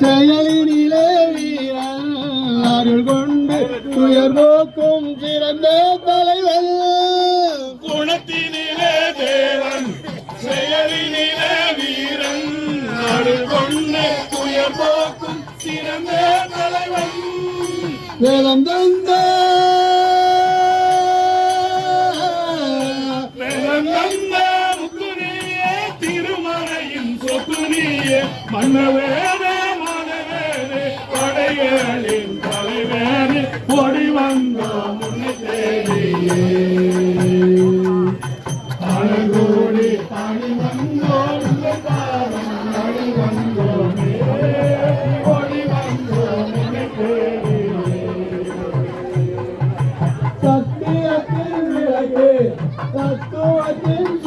செயலினிலே வீரன் அருள் கொண்டு துயர் போக்கும் சிறந்த தலைவன். குணத்தினிலே தேவன் செயலினிலே வீரன். அருள் கொண்டு துயர் போக்கும் சிறந்த தலைவன். வேதம் தந்த முத்துனியே சொத்துனியே மனவேனே படைகளின் தலைவேனே ஓடி வந்தோம் தேடியே அழகோடி பாடி வந்தோம் ஓடி வந்தோம் தேடியே சத்தியத்தின் விளக்கு தத்துவத்தின்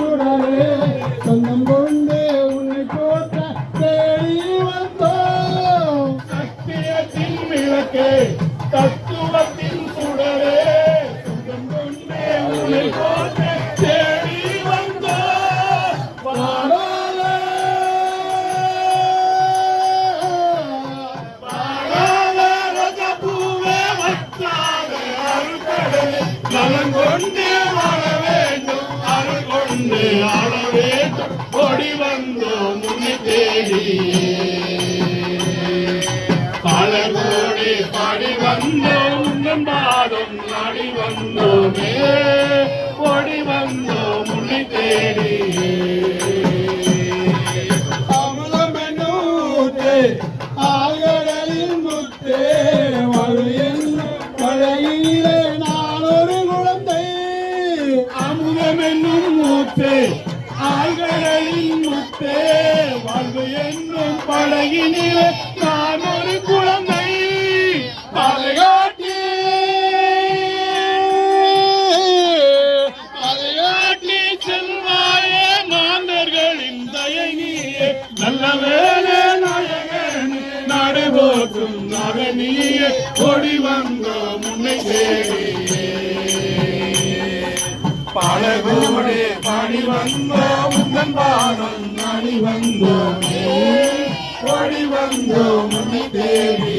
அருள்கடலே நலம் வாழ வேண்டும் அருள் கொண்டு ஆள வேண்டும் ஓடி வந்தோம் பாடி வந்தோம் பாதம் நாடி வந்தோமே. ஓடி வந்தோம் உன்னை தேடி. முத்தே ஆழ்கடலின் முத்தே வாழ்வு என்னும் படகினிலே நான் ஒரு குழந்தை பாலையாட்டி பாலையாட்டி செல்வாயே மாந்தர்களின் தயை நல்ல வேலை நாயகன் நாடு போற்றும் நகனியே கொடி வந்தோம் முன்னை தேடியே. பாலகோடு பணி வந்தோம் உந்தன் பாதம் அணி வந்தோமே. ஓடி வந்தோம் உன்னை தேடியே